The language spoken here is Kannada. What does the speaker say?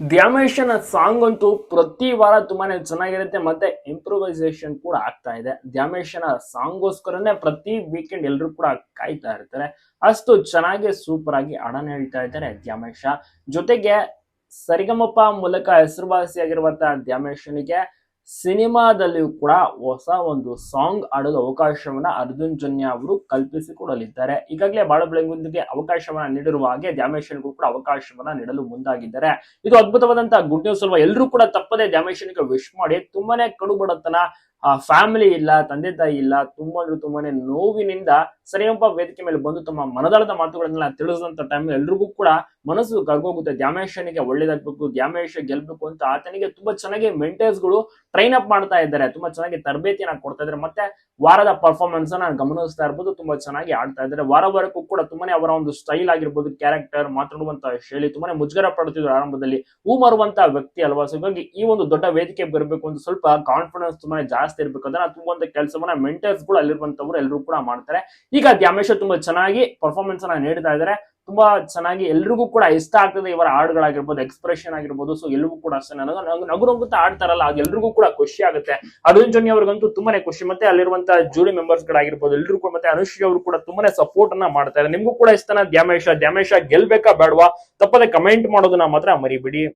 ದ್ಯಾಮೇಶನ ಸಾಂಗ್ ಅಂತೂ ಪ್ರತಿ ವಾರ ತುಂಬಾನೇ ಚೆನ್ನಾಗಿರುತ್ತೆ, ಮತ್ತೆ ಇಂಪ್ರೂವೈಸೇಷನ್ ಕೂಡ ಆಗ್ತಾ ಇದೆ. ದ್ಯಾಮೇಶನ ಸಾಂಗ್ಗೋಸ್ಕರನೇ ಪ್ರತಿ ವೀಕೆಂಡ್ ಎಲ್ಲರೂ ಕೂಡ ಕಾಯ್ತಾ ಇರ್ತಾರೆ. ಅಷ್ಟು ಚೆನ್ನಾಗಿ ಸೂಪರ್ ಆಗಿ ಹಾಡನ್ನ ಹೇಳ್ತಾ ಇದ್ದಾರೆ ದ್ಯಾಮೇಶ ಜೊತೆಗೆ, ಸರಿಗಮಪ ಮೂಲಕ ಹೆಸರುವಾಸಿಯಾಗಿರುವಂತಹ ದ್ಯಾಮೇಶನಿಗೆ ಸಿನಿಮಾದಲ್ಲಿಯೂ ಕೂಡ ಹೊಸ ಒಂದು ಸಾಂಗ್ ಆಡಲು ಅವಕಾಶವನ್ನ ಅರ್ಜುನ್ ಜನ್ಯ ಅವರು ಕಲ್ಪಿಸಿಕೊಡಲಿದ್ದಾರೆ. ಈಗಾಗಲೇ ಬಾಳ ಬೆಳಗುಂದಿಗೆ ಅವಕಾಶವನ್ನ ನೀಡಿರುವ ಹಾಗೆ ದ್ಯಾಮೇಶನ್ಗೂ ಕೂಡ ಅವಕಾಶವನ್ನ ನೀಡಲು ಮುಂದಾಗಿದ್ದಾರೆ. ಇದು ಅದ್ಭುತವಾದಂತಹ ಗುಡ್ ನ್ಯೂಸ್ ಅಲ್ವಾ? ಎಲ್ಲರೂ ಕೂಡ ತಪ್ಪದೆ ದ್ಯಾಮೇಶನ್ಗೆ ವಿಶ್ ಮಾಡಿ, ತುಂಬಾನೇ ಕಡು ಬಡತನ ಫ್ಯಾಮಿಲಿ ಇಲ್ಲ, ತಂದೆ ತಾಯಿ ಇಲ್ಲ ತುಂಬಾ ಅಂದ್ರೆ ತುಂಬಾನೇ ನೋವಿನಿಂದ ಸರಿಯಂಪ ವೇದಿಕೆ ಮೇಲೆ ಬಂದು ತಮ್ಮ ಮನದಾಳದ ಮಾತುಗಳನ್ನೆಲ್ಲ ತಿಳಿಸಿದಂತ ಟೈಮ್ ಎಲ್ರಿಗೂ ಕೂಡ ಮನಸ್ಸು ಕರ್ಗೋಗುತ್ತೆ. ದ್ಯಾಮೇಶನಿಗೆ ಒಳ್ಳೇದಾಗ್ಬೇಕು, ದ್ಯಾಮೇಶ ಗೆಲ್ಬೇಕು ಅಂತ ಆತನಿಗೆ ತುಂಬಾ ಚೆನ್ನಾಗಿ ಮೆಂಟರ್ಸ್ಗಳು ಟ್ರೈನ್ ಅಪ್ ಮಾಡ್ತಾ ಇದ್ದಾರೆ. ತುಂಬಾ ಚೆನ್ನಾಗಿ ತರಬೇತಿಯನ್ನ ಕೊಡ್ತಾ ಇದ್ದಾರೆ. ಮತ್ತೆ ವಾರದ ಪರ್ಫಾರ್ಮೆನ್ಸ್ನ ಗಮನಿಸ್ತಾ ಇರ್ಬೋದು. ತುಂಬಾ ಚೆನ್ನಾಗಿ ಆಡ್ತಾ ಇದ್ದಾರೆ. ವಾರ ವಾರಕ್ಕೂ ಕೂಡ ತುಂಬಾನೇ ಅವರ ಒಂದು ಸ್ಟೈಲ್ ಆಗಿರ್ಬೋದು ಕ್ಯಾರೆಕ್ಟರ್ ಮಾತಾಡುವಂತ ಶೈಲಿ ತುಂಬಾನೇ ಮುಜುಗರ ಪಡುತ್ತಿದ್ರು ಆರಂಭದಲ್ಲಿ. ಹೂ ಮರುವಂತ ವ್ಯಕ್ತಿ ಅಲ್ವಾ? ಸೊ ಹೀಗಾಗಿ ಈ ಒಂದು ದೊಡ್ಡ ವೇದಿಕೆ ಬರಬೇಕು ಅಂತ ಸ್ವಲ್ಪ ಕಾನ್ಫಿಡೆನ್ಸ್ ತುಂಬಾನೇ ಜಾಸ್ತಿ ಇರ್ಬೇಕು ತುಂಬ ಒಂದು ಕೆಲಸವನ್ನ ಮೆಂಟರ್ಸ್ಗಳು ಅಲ್ಲಿರುವಂತವ್ರು ಎಲ್ಲರೂ ಕೂಡ ಮಾಡ್ತಾರೆ. ಈಗ ದ್ಯಾಮೇಶ್ ತುಂಬಾ ಚೆನ್ನಾಗಿ ಪರ್ಫಾರ್ಮೆನ್ಸ್ ಅನ್ನ ನೀಡ್ತಾ ಇದ್ದಾರೆ ತುಂಬಾ ಚೆನ್ನಾಗಿ ಎಲ್ರಿಗೂ ಕೂಡ ಇಷ್ಟ ಆಗ್ತದೆ ಇವರ ಹಾಡುಗಳಾಗಿರ್ಬೋದು ಎಕ್ಸ್ಪ್ರೆಷನ್ ಆಗಿರ್ಬೋದು. ಸೊ ಎಲ್ರಿಗೂ ಕೂಡ ಅಷ್ಟೇ. ನನಗೆ ನಗು ಅಂತ ಆಡ್ತಾರಲ್ಲ ಅದು ಎಲ್ರಿಗೂ ಕೂಡ ಖುಷಿ ಆಗುತ್ತೆ. ಅರುಣ್ ಜೋನಿ ಅವ್ರಿಗಂತೂ ತುಂಬಾನೇ ಖುಷಿ. ಮತ್ತೆ ಅಲ್ಲಿರುವಂತ ಜೂಡಿ ಮೆಂಬರ್ಸ್ ಗಳಾಗಿರ್ಬೋದು, ಎಲ್ರಿಗೂ ಕೂಡ ಮತ್ತೆ ಅನುಶ್ರೀ ಅವರು ಕೂಡ ತುಂಬಾನೇ ಸಪೋರ್ಟ್ ಅನ್ನ ಮಾಡ್ತಾರೆ ನಿಮ್ಗೂ ಕೂಡ ಇಷ್ಟನ ದ್ಯಾಮೇಶ? ದ್ಯಾಮೇಶ ಗೆಲ್ಬೇಕಾ ಬೇಡವಾ? ತಪ್ಪದೆ ಕಮೆಂಟ್ ಮಾಡೋದನ್ನ ಮಾತ್ರ ಮರಿಬಿಡಿ.